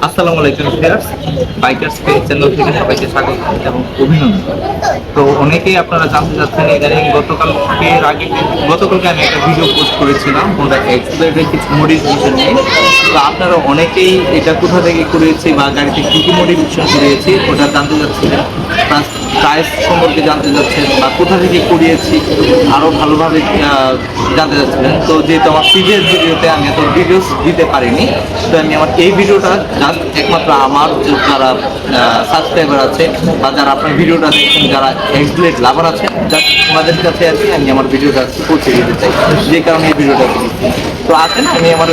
আসসালামু আলাইকুম, viewers. Bikers page channel থেকে সবাইকে স্বাগত এবং অভিনন্দন। তো অনেকেই আপনারা জানতে চাচ্ছেন ইদানিং গতকালকে আগে গতকালকে আমি একটা ভিডিও পোস্ট করেছিলাম, ওটা এক্সপ্লেনের কিছু মডিফিকেশন নিয়ে তো আপনারা অনেকেই এটা কোথা থেকে করেছি বা গাড়িতে কী কী মডিফিকেশন করেছি, ওটা জানতে চাচ্ছিলেন। প্রাইস সম্পর্কে জানতে চাচ্ছেন বা কোথা থেকে করিয়েছি আরও ভালোভাবে জানতে চাচ্ছিলেন। তো যেহেতু আমার প্রিভিয়াস ভিডিওতে আমি এত ভিডিওস দিতে পারিনি, তো আমি আমার এই ভিডিওটা জাস্ট একমাত্র আমার যারা সাবস্ক্রাইবার আছে বা যারা আপনার ভিডিওটা দেখছেন, যারা এক্সপ্লেট লাভার আছে জাস্ট ওনাদের কাছে আর আমি আমার ভিডিওটা পৌঁছে দিতে চাই, যে কারণে এই ভিডিওটা তো আসেন, আমি আমার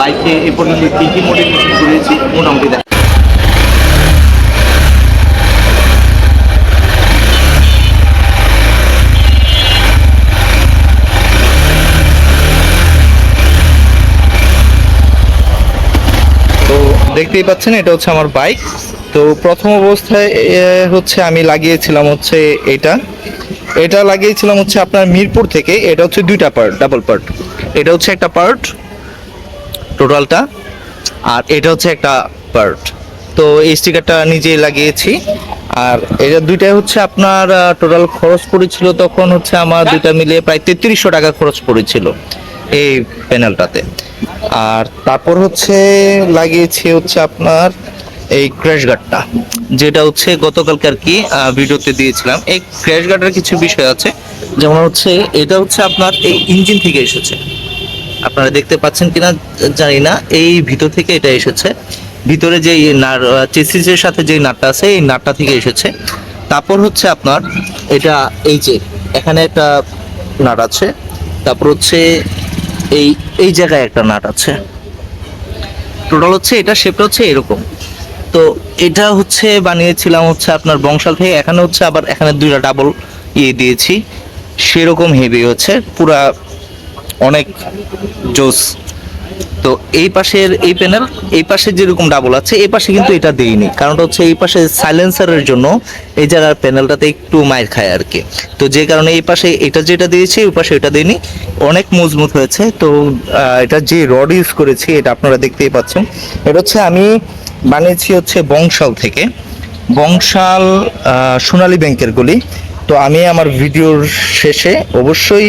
বাইকে এ পর্যন্ত কী কী মডিফিকেশন করেছি, মোটামুটি দেখ তো দেখতেই পাচ্ছেন, এটা হচ্ছে আমার বাইক তো প্রথম অবস্থায় হচ্ছে আমি লাগিয়েছিলাম হচ্ছে এটা। এটা লাগিয়েছিলাম হচ্ছে আপনার মিরপুর থেকে, এটা হচ্ছে দুইটা পার্ট ডাবল পার্ট এটা হচ্ছে একটা পার্ট টোটালটা আর এটা হচ্ছে একটা পার্ট তো এই স্টিকারটা নিজেই লাগিয়েছি, আর এটা দুইটাই হচ্ছে আপনার টোটাল খরচ পড়েছিল, তখন হচ্ছে আমার দুইটা মিলিয়ে প্রায় তেত্রিশশো টাকা খরচ পড়েছিল। এই প্যানেলটাতে আর তারপর হচ্ছে লাগিয়েছি হচ্ছে আপনার এই ক্র্যাশ গার্ডটা যেটা হচ্ছে গতকালকে আর কি ভিডিওতে দিয়েছিলাম। এই ক্র্যাশ গার্ডের কিছু বিষয় আছে, যেমন হচ্ছে এটা হচ্ছে আপনার এই ইঞ্জিন থেকে এসেছে। আপনারা দেখতে পাচ্ছেন কিনা জানি না, এই ভিতর থেকে এটা এসেছে। ভিতরে যে চেসিসের সাথে যে নাটটা আছে, এই নাটটা থেকে এসেছে। তারপর হচ্ছে আপনার এটা এই যে, এখানে একটা নাট আছে। তারপর হচ্ছে এই এই জায়গায় একটা নাট আছে। টোটাল হচ্ছে এটা শেপটা হচ্ছে এরকম। তো এটা হচ্ছে বানিয়েছিলাম হচ্ছে আপনার বংশাল থেকে, এখানে হচ্ছে আবার এখানে দুইটা ডাবল ইয়ে দিয়েছি। সেরকম হেভি হচ্ছে, পুরা অনেক জোস। তো এই পাশের এই প্যানেল এই পাশে যেরকম ডাবল আছে, এই পাশে কিন্তু এটা দেইনি কারণটা হচ্ছে এই পাশে সাইলেন্সারের জন্য এই জায়গার প্যানেলটাতে একটু মায়ের খায় আর কি তো যে কারণে এই পাশে এটা যেটা দিয়েছি, ওই পাশে এটা দিইনি অনেক মজবুত হয়েছে। তো এটা যে রড ইউজ করেছি, এটা আপনারা দেখতেই পাচ্ছেন। এটা হচ্ছে আমি বানিয়েছি হচ্ছে বংশাল থেকে। বংশাল সোনালী ব্যাংকের গুলি। তো আমি আমার ভিডিওর শেষে অবশ্যই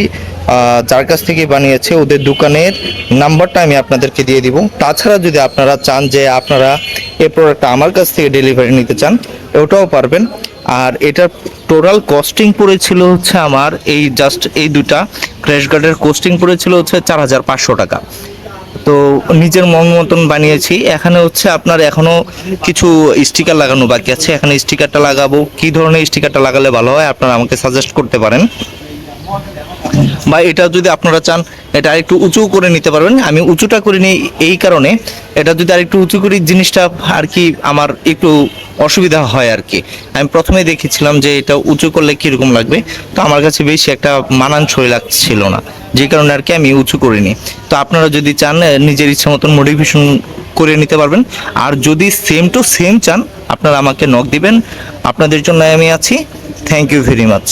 যার কাছ থেকে বানিয়েছে ওদের দোকানের নাম্বারটা আমি আপনাদেরকে দিয়ে দিব। তাছাড়া যদি আপনারা চান যে আপনারা এই প্রোডাক্টটা আমার কাছ থেকে ডেলিভারি নিতে চান, ওটাও পারবেন। আর এটার টোটাল কস্টিং পড়েছিল হচ্ছে আমার এই জাস্ট এই দুটা ক্র্যাশ গার্ডের কস্টিং পড়েছিল হচ্ছে চার হাজার পাঁচশো টাকা। তো নিজের মন মতন বানিয়েছি। এখানে হচ্ছে আপনার এখনও কিছু স্টিকার লাগানো বাকি আছে। এখানে স্টিকারটা লাগাবো। কি ধরনের স্টিকারটা লাগালে ভালো হয় আপনারা আমাকে সাজেস্ট করতে পারেন। বা এটা যদি আপনারা চান, এটা একটু উঁচু করে নিতে পারবেন। আমি উঁচুটা করে নিই এই কারণে। এটা যদি আর একটু উঁচু করি, জিনিসটা আর কি আমার একটু অসুবিধা হয় আর কি। আমি প্রথমে দেখেছিলাম যে এটা উঁচু করলে কীরকম লাগবে। তো আমার কাছে বেশি একটা মানানসই লাগছিল না। যে কারণে আর কি আমি উঁচু করিনি। তো আপনারা যদি চান নিজের ইচ্ছা মতন মডিফিকেশন করে নিতে পারবেন। আর যদি সেম টু সেম চান, আপনারা আমাকে নক দিবেন। আপনাদের জন্য আমি আছি। Thank you very much